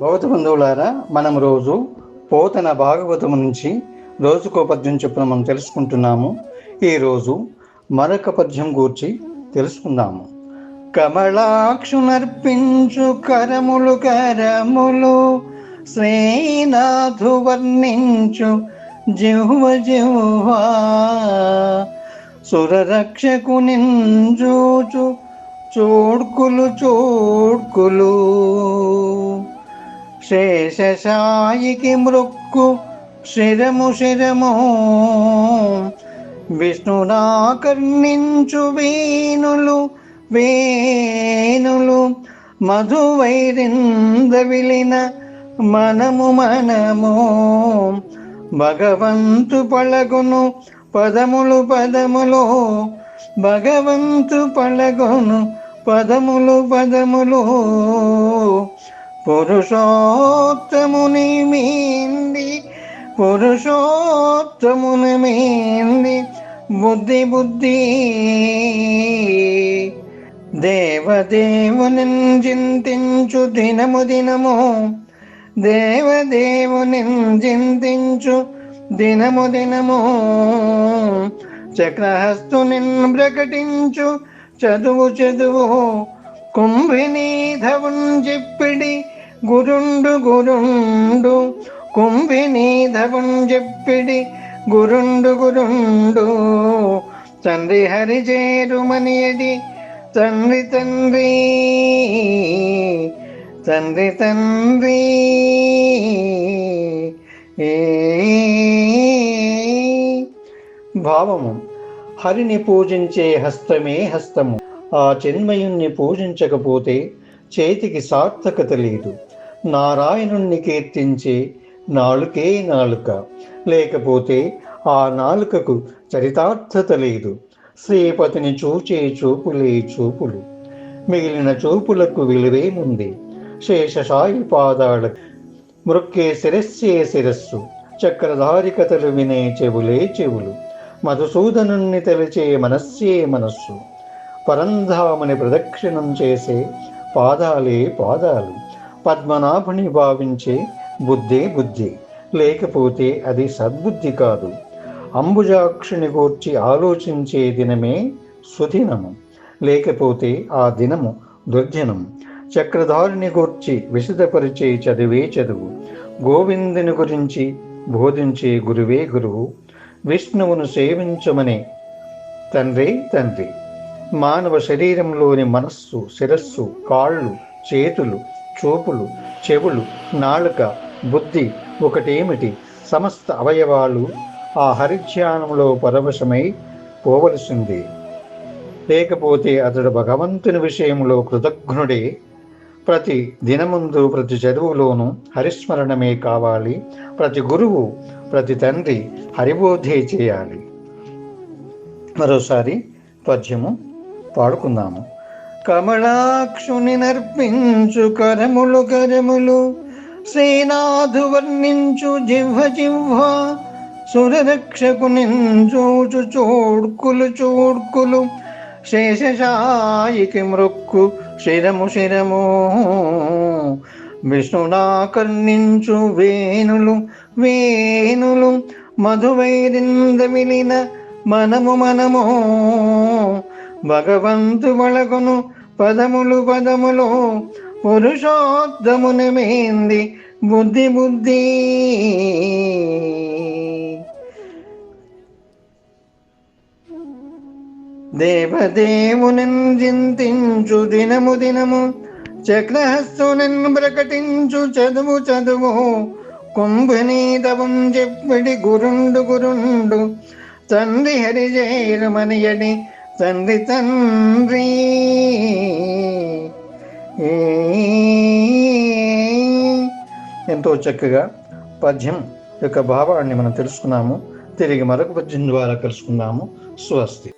భగవత బంధువులారా మనం రోజు పోతన భాగవతము నుంచి రోజుకో పద్యం చొప్పున మనం తెలుసుకుంటున్నాము. ఈరోజు మరొక పద్యం గూర్చి తెలుసుకుందాము. కమలాక్షునర్పించు కరములు కరములు శ్రీనాథు వర్ణించు జిహ్వ జిహ్వా. సురరక్షకు నింజూచు చూడ్కులు చూడ్కులు. శేషశాయికి మృక్కు శిరము శిరము. విష్ణునాకర్ణించు వేణులు వేణులు. మధువైరింద విలిన మనము మనము. భగవంతు పలగును పదములు పదములు. భగవంతు పలగును పదములు పదములు. పురుషోత్తముని మీంది పురుషోత్తముని మీంది బుద్ధి బుద్ధి దేవదేవుని చింతించు దినము దినము దేవదేవుని చింతించు దినము దినము చక్రహస్తుని ప్రకటించు చదువు చదువు కుంభినీధవున్ చెప్పిడి గురుండు గురుండు కుంభినీధవున్ చెప్పిడి గురుండు గురుండు తండ్రి హరి చేరుమనియడి తండ్రి తండ్రి తండ్రి తండ్రి ఏ భావము. హరిని పూజించే హస్తమే హస్తము. ఆ చిన్మయుణ్ణి పూజించకపోతే చేతికి సార్థకత లేదు. నారాయణుణ్ణి కీర్తించే నాలుకే నాలుక. లేకపోతే ఆ నాలుకకు చరితార్థత లేదు. శ్రీపతిని చూచే చూపులే చూపులు. మిగిలిన చూపులకు విలువేముంది శేషశాయి పాదాల మృక్కే శిరస్సే శిరస్సు. చక్రధారి కథలు వినే చెవులే చెవులు. మధుసూదనుణ్ణి తలిచే మనస్సే మనస్సు. పరంధాముని ప్రదక్షిణం చేసే పాదాలే పాదాలు. పద్మనాభుని భావించే బుద్ధే బుద్ధి. లేకపోతే అది సద్బుద్ధి కాదు. అంబుజాక్షుని గూర్చి ఆలోచించే దినమే సుదినము. లేకపోతే ఆ దినము దుర్జనం చక్రధారిని గూర్చి విశదపరిచే చదివే చదువు. గోవిందుని గురించి బోధించే గురువే గురువు. విష్ణువును సేవించమనే తండ్రి తండ్రి. మానవ శరీరంలోని మనస్సు శిరస్సు కాళ్ళు చేతులు చూపులు చెవులు నాలుక బుద్ధి ఒకటేమిటి? సమస్త అవయవాలు ఆ హరిధ్యానంలో పరవశమై పోవలసింది. లేకపోతే అతడు భగవంతుని విషయంలో కృతజ్ఞుడే. ప్రతి దినముందు ప్రతి చదువులోనూ హరిస్మరణమే కావాలి. ప్రతి గురువు ప్రతి తండ్రి హరిబోధే చేయాలి. మరోసారి పద్యము పాడుకుందాము. కమలాక్షుని నర్పించు కరములు కరములు శ్రీనాథు వర్ణించు జిహ్వ జిహ్వ సురరక్షకు నించూచు చూడ్కులు చూడ్కులు శేషశాయికి మృక్కు శిరము శిరము. విష్ణునాకర్ణించు వేణులు వేణులు మధువైరింద మిలిన మనము మనము. భగవంతు వళగును పదములు పదములు పురుషోత్తముని మేంది బుద్ధి బుద్ధి. దేవదేవుని చింతించు దినము దినము చక్రహస్తుని ప్రకటించు చదువు చదువు. కుంభనీదవం చెప్పిడి గురుండు గురుండు తండ్రి హరిజేరమనియడి తండ్రి. తండ్రి ఎంతో చక్కగా పద్యం యొక్క భావాన్ని మనం తెలుసుకున్నాము. తిరిగి మరొక పద్యం ద్వారా కలుసుకుందాము. స్వస్తి.